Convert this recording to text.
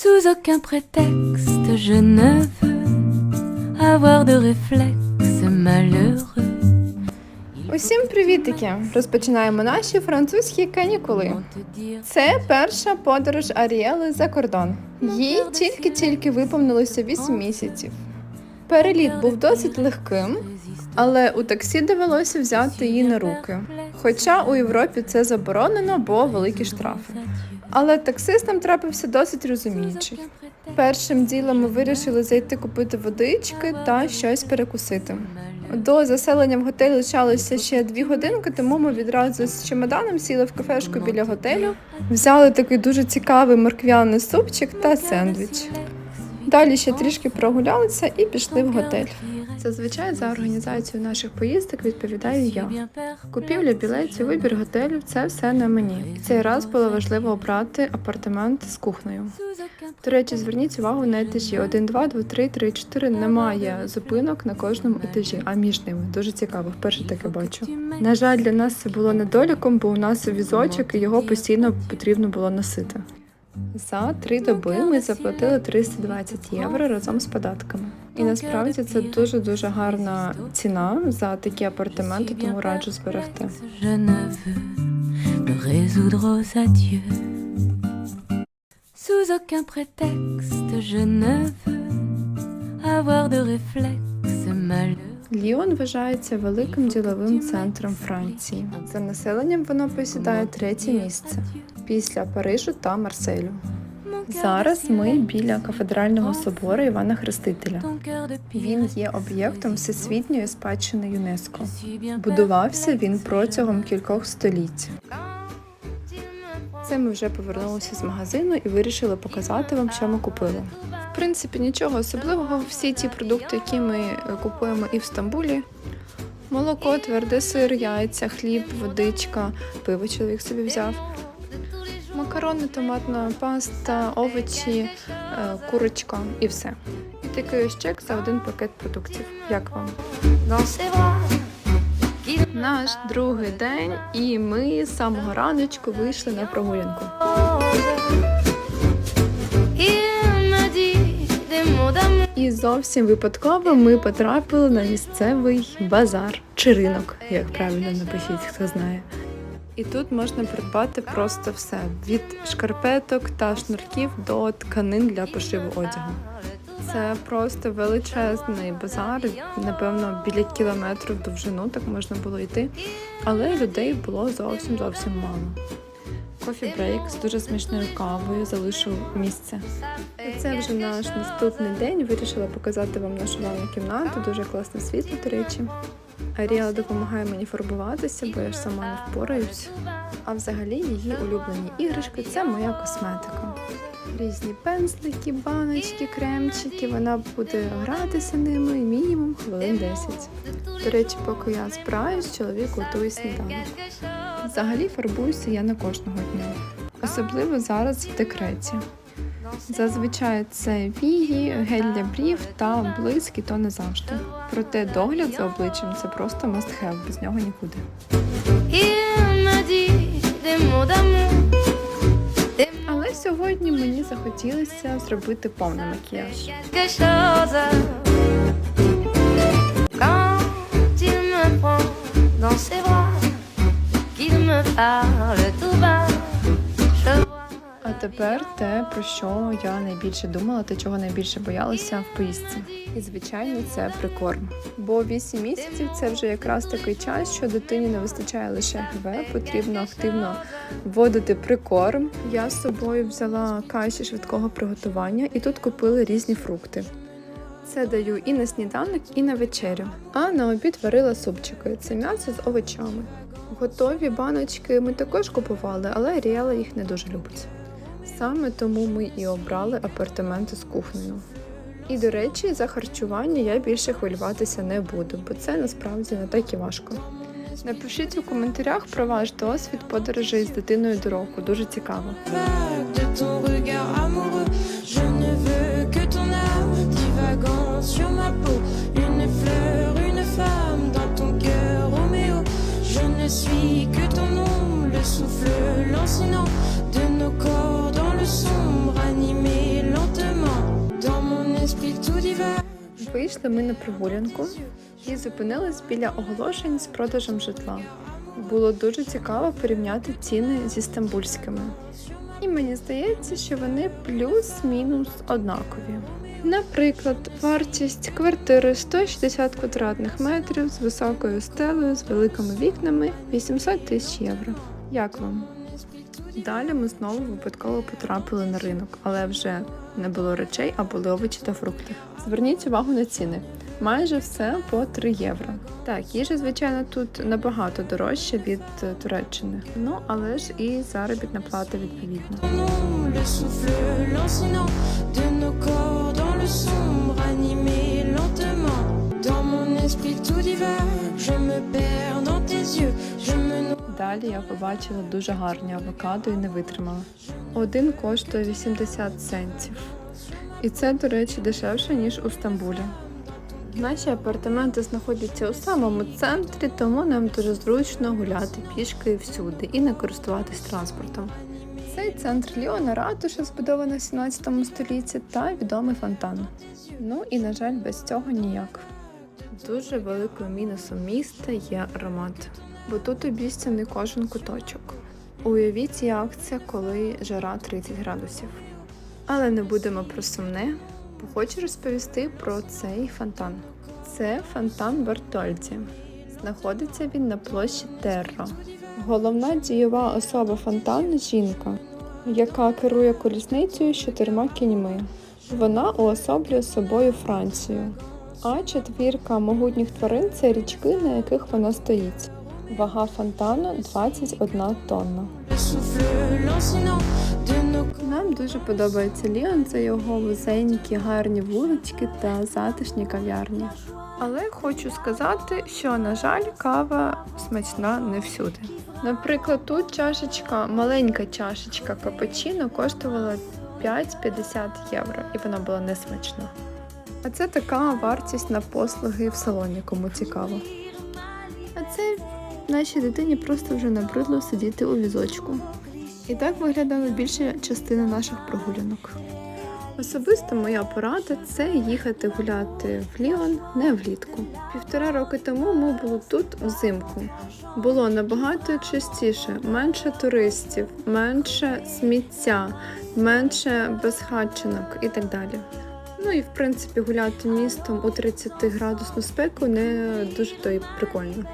Sous aucun prétexte, je ne veux avoir de réflexe malheureux. Усім привітики! Розпочинаємо наші французькі канікули. Це перша подорож Аріели за кордон. Їй тільки-тільки виповнилося 8 місяців. Переліт був досить легким, але у таксі довелося взяти її на руки. Хоча у Європі це заборонено, бо великі штрафи. Але таксист нам трапився досить розуміючий. Першим ділом ми вирішили зайти купити водички та щось перекусити. До заселення в готель лишалося ще дві годинки, тому ми відразу з чемоданом сіли в кафешку біля готелю, взяли такий дуже цікавий морквяний супчик та сендвіч. Далі ще трішки прогулялися і пішли в готель. Зазвичай за організацію наших поїздок відповідаю я. Купівля білетів, вибір готелів це все на мені. І цей раз було важливо обрати апартамент з кухнею. До речі, зверніть увагу на етажі 1, 2, 2, 3, 3, 4. Немає зупинок на кожному етажі, а між ними дуже цікаво. Вперше таке бачу. На жаль, для нас це було недоліком, бо у нас візочок і його постійно потрібно було носити. За три доби ми заплатили 320 євро разом з податками. І насправді це дуже дуже гарна ціна за такі апартаменти, тому раджу зберегти. Sous aucun prétexte, je ne veux avoir de réflexe. Ліон вважається великим діловим центром Франції. За населенням воно посідає третє місце після Парижу та Марселю. Зараз ми біля кафедрального собору Івана Хрестителя. Він є об'єктом всесвітньої спадщини ЮНЕСКО. Будувався він протягом кількох століть. Це ми вже повернулися з магазину і вирішили показати вам, що ми купили. В принципі, нічого особливого. Всі ті продукти, які ми е, купуємо і в Стамбулі. Молоко, твердий сир, яйця, хліб, водичка, пиво чоловік собі взяв. Макарони, томатна паста, овочі, е, курочка і все. І такий ось чек за один пакет продуктів. Як вам? Наш другий день, і ми з самого раночку вийшли на прогулянку. І зовсім випадково ми потрапили на місцевий базар чи ринок, як правильно напишіть, хто знає. І тут можна придбати просто все: від шкарпеток та шнурків до тканин для пошиву одягу. Це просто величезний базар, напевно, біля кілометру в довжину так можна було йти, але людей було зовсім зовсім мало. Кофі брейк з дуже смачною кавою залишив місце. Це вже наш наступний день. Вирішила показати вам нашу ванну кімнату. Дуже класне світло, до речі. Аріала допомагає мені фарбуватися, бо я ж сама не впораюсь. А взагалі її улюблені іграшки це моя косметика. Різні пензлики, баночки, кремчики. Вона буде гратися ними мінімум хвилин 10. До речі, поки я збираюсь, чоловік готує сніданок. Взагалі фарбуюся я не кожного дня, особливо зараз в декреті. Зазвичай це вії, гель для брів та блиск, то не завжди. Проте догляд за обличчям це просто must have, без нього нікуди. Але сьогодні мені захотілося зробити повний макіяж. dans ses bras, qu'il me parle tout bas, тепер те, про що я найбільше думала та чого найбільше боялася в поїздці. І звичайно, це прикорм. Бо 8 місяців це вже якраз такий час, що дитині не вистачає лише ГВ, потрібно активно вводити прикорм. Я з собою взяла каші швидкого приготування і тут купили різні фрукти. Це даю і на сніданок, і на вечерю. А на обід варила супчики. Це м'ясо з овочами. Готові баночки ми також купували, але Ріела їх не дуже любить. Саме тому ми і обрали апартаменти з кухнею. І до речі, за харчування я більше хвилюватися не буду, бо це насправді не так і важко. Напишіть у коментарях про ваш досвід подорожей з дитиною до року. Дуже цікаво. Вийшли ми на прогулянку і зупинились біля оголошень з продажем житла. Було дуже цікаво порівняти ціни зі стамбульськими. І мені здається, що вони плюс-мінус однакові. Наприклад, вартість квартири 160 квадратних метрів з високою стелею, з великими вікнами 800 тисяч євро. Як вам? Далі ми знову випадково потрапили на ринок, але вже не було речей, а були овочі та фрукти. Зверніть увагу на ціни. Майже все по 3 євро. Так, їжа, звичайно, тут набагато дорожча від е, Туреччини. Ну але ж і заробітна плата відповідна. Далі я побачила дуже гарні авокадо і не витримала. Один коштує 80 центів. І це, до речі, дешевше, ніж у Стамбулі. Наші апартаменти знаходяться у самому центрі, тому нам дуже зручно гуляти пішки всюди і не користуватись транспортом. Цей центр Ліона ратуша збудована в 17 столітті та відомий фонтан. Ну і, на жаль, без цього ніяк. Дуже великою мінусом міста є аромат, бо тут обіцяний кожен куточок. Уявіть, як це, коли жара 30 градусів. Але не будемо про сумне, бо хочу розповісти про цей фонтан. Це фонтан Бартольді. Знаходиться він на площі Терро. Головна дієва особа фонтану жінка, яка керує колісницею з чотирма кіньми. Вона уособлює собою Францію. А четвірка могутніх тварин це річки, на яких вона стоїть. Вага фонтану 21 тонна. Нам дуже подобається Ліон, це його вузенькі, гарні вулички та затишні кав'ярні. Але хочу сказати, що, на жаль, кава смачна не всюди. Наприклад, тут чашечка, маленька чашечка капучино коштувала 5,50 євро, і вона була не смачна. А це така вартість на послуги в салоні, кому цікаво. А це нашій дитині просто вже набридло сидіти у візочку. І так виглядала більша частина наших прогулянок. Особисто моя порада це їхати гуляти в Ліон не влітку. Півтора роки тому ми були тут взимку. Було набагато частіше, менше туристів, менше сміття, менше безхатченок і так далі. Ну і в принципі гуляти містом у 30 градусну спеку не дуже то й прикольно.